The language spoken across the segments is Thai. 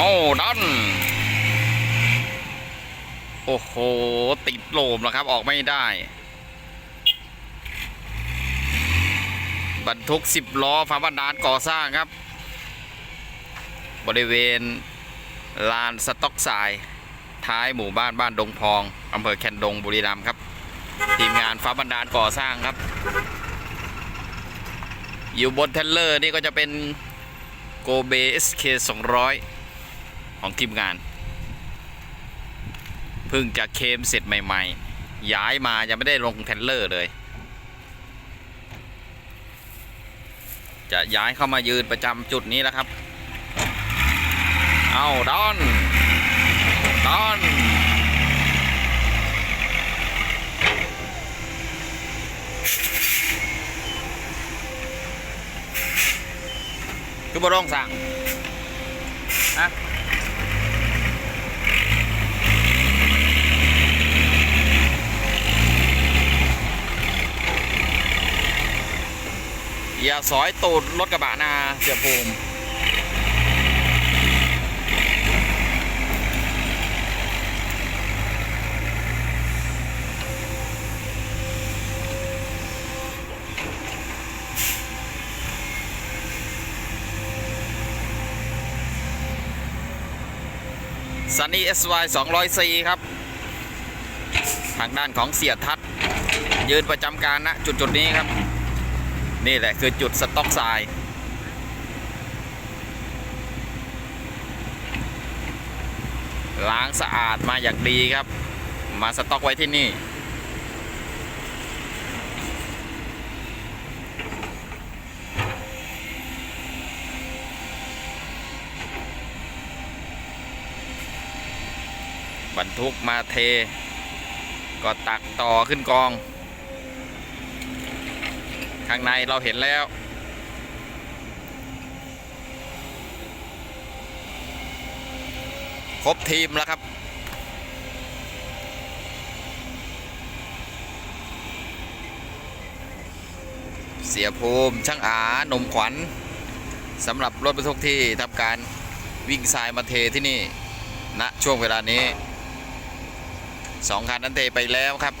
โอ้ดัน โอ้โห ติดโลมแล้วครับ ออกไม่ได้ บรรทุกสิบล้อฟ้าบันดาลก่อสร้างครับ บริเวณลานสต็อกทราย ท้ายหมู่บ้านบ้านดงพองอำเภอแคนดงบุรีรัมย์ครับ ทีมงานฟ้าบันดาลก่อสร้างครับ อยู่บนเทรลเลอร์นี่ก็จะเป็นโกเบ SK 200 ของทีมงานเพิ่งจะเคมเสร็จใหม่ ๆ ย้ายมายังไม่ได้ลงเทรลเลอร์เลย จะย้ายเข้ามายืนประจำจุดนี้แล้วครับ เอาดอน ดอนคือบร้องสั่งฮะอย่า สอยตูดรถกระบะนาเสียภูมิซันนี่ SY 204ครับ ทางด้านของเสียทัศยืนประจำการณจุดจุดๆนี้ครับ นี่แหละคือจุดสต็อกทรายล้างสะอาดมาอย่างดีครับ มาสต็อกไว้ที่นี่ บรรทุกมาเท ก็ตักต่อขึ้นกอง ข้างในเราเห็นแล้ว ครบทีมแล้วครับ เสียภูมิช่างอาหนมขวัญสำหรับรถบรรทุกที่ทำการวิ่งทรายมาเทที่นี่ณช่วงเวลานี้สองคันนั้นเทไปแล้วครับ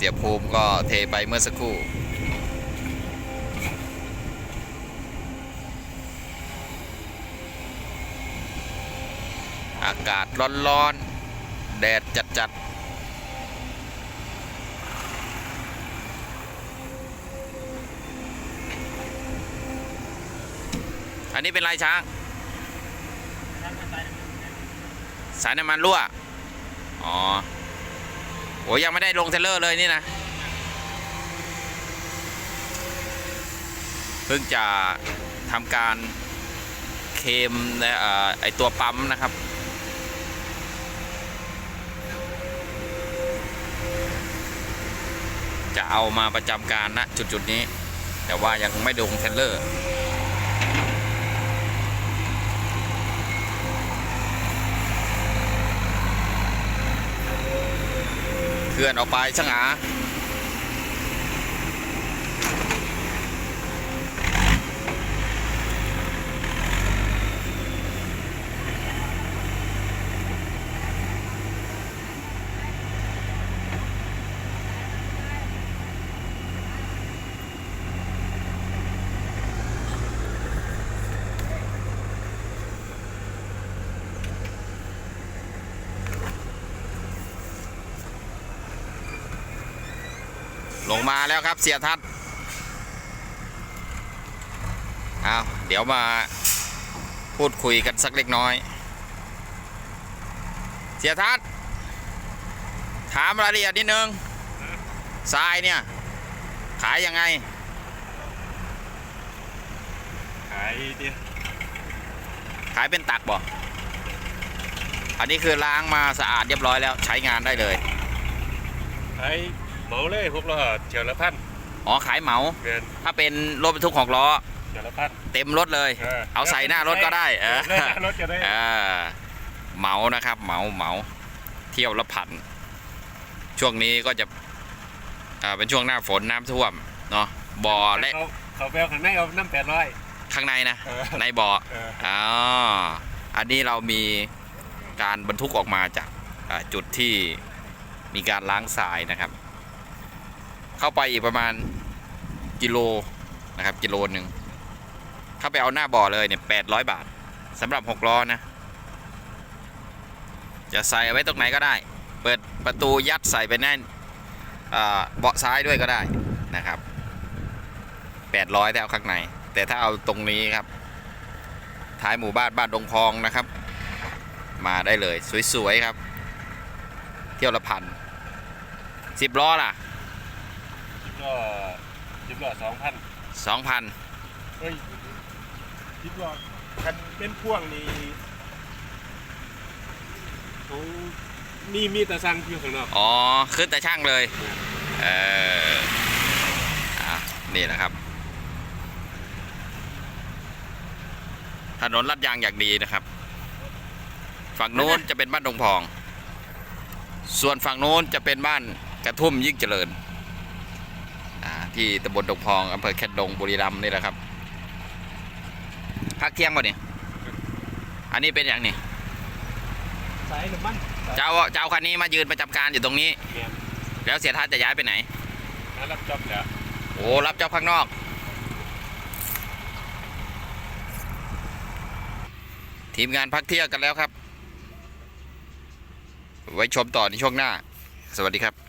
เสียภูมิก็เทไปเมื่อสักครู่ อากาศร้อนๆ แดดจัด ๆอันนี้เป็นลายช้าง สายน้ำมันรั่ว อ๋อ โอ้ยังไม่ได้ลงเทเลอร์เลยนี่นะเพิ่งจะทำการเคมนเออไอตัวปั๊มนะครับ จะเอามาประจำการณจุดจุด ๆ นี้ แต่ว่ายังไม่ลงเทเลอร์ เคลื่อนออกไปช่างหา ลงมาแล้วครับเสียทัศน์เอาเดี๋ยวมาพูดคุยกันสักเล็กน้อย เสียทัศน์ถามรายละเอียดนิดนึงทรายเนี่ย ขายยังไง ขายเดียวขายเป็นตักบ่อันนี้คือล้างมาสะอาดเรียบร้อยแล้วใช้งานได้เลยขาย เหมาเลยหกล้อเฉียวละพันอ๋อขายเหมาเกินถ้าเป็นรถบรรทุกของล้อ เฉียวละพัน เต็มรถเลย เอาใส่หน้ารถก็ได้เออใส่หน้ารถก็ได้ อ่าเหมานะครับเหมาเหมาเที่ยวละพันช่วงนี้ก็จะอ่าเป็นช่วงหน้าฝนน้ำท่วมเนาะบ่อและเขาเขาแปลข้างในเอาน้ำแปดร้อยข้างในนะ เออในบ่อเอออ๋ออันนี้เรามีการบรรทุกออกมาจากอ่าจุดที่มีการล้างทรายนะครับ เข้าไปอีกประมาณกิโลนะครับกิโลหนึ่งเข้าไปเอาหน้าบ่อเลยเนี่ยแปดร้อยบาทสำหรับหกล้อนะ จะใส่ไว้ตรงไหนก็ได้ เปิดประตูยัดใส่ไปแน่นเบาะซ้ายด้วยก็ได้นะครับแปดร้อยถ้าเอาข้างใน แต่ถ้าเอาตรงนี้ครับ ท้ายหมู่บ้านบ้านดงพองนะครับ มาได้เลยสวยๆครับ เที่ยวละพันสิบล้อล่ะ ล้อจิบล้อสองพันสองพันเฮ้ยจิบล้อคันเป็นพ่วงนี่เขามีมีแต่สั่งอยู่ข้างนอก อ๋อขึ้นแต่ช่างเลย เอออะนี่แหละครับ ถนนลัดยางอย่างดีนะครับ ฝั่งโน้นจะเป็นบ้านดงพอง ส่วนฝั่งโน้นจะเป็นบ้านกระทุ่มยิ่งเจริญอ่า ที่ตำบลดงพองอำเภอแคนดงบุรีรัมย์นี่แหละครับพักเที่ยงป่ะเนี่ยอันนี้เป็นอย่างนี้สายน้ำมันเจ้าเจ้าคันนี้มายืนประจำการอยู่ตรงนี้แมนแล้วเสียทัศน์จะย้ายไปไหนหารับจ็อบแล้วโอ้รับเจ้าข้างนอก ทีมงานพักเที่ยงกันแล้วครับ ไว้ชมต่อในช่วงหน้า สวัสดีครับ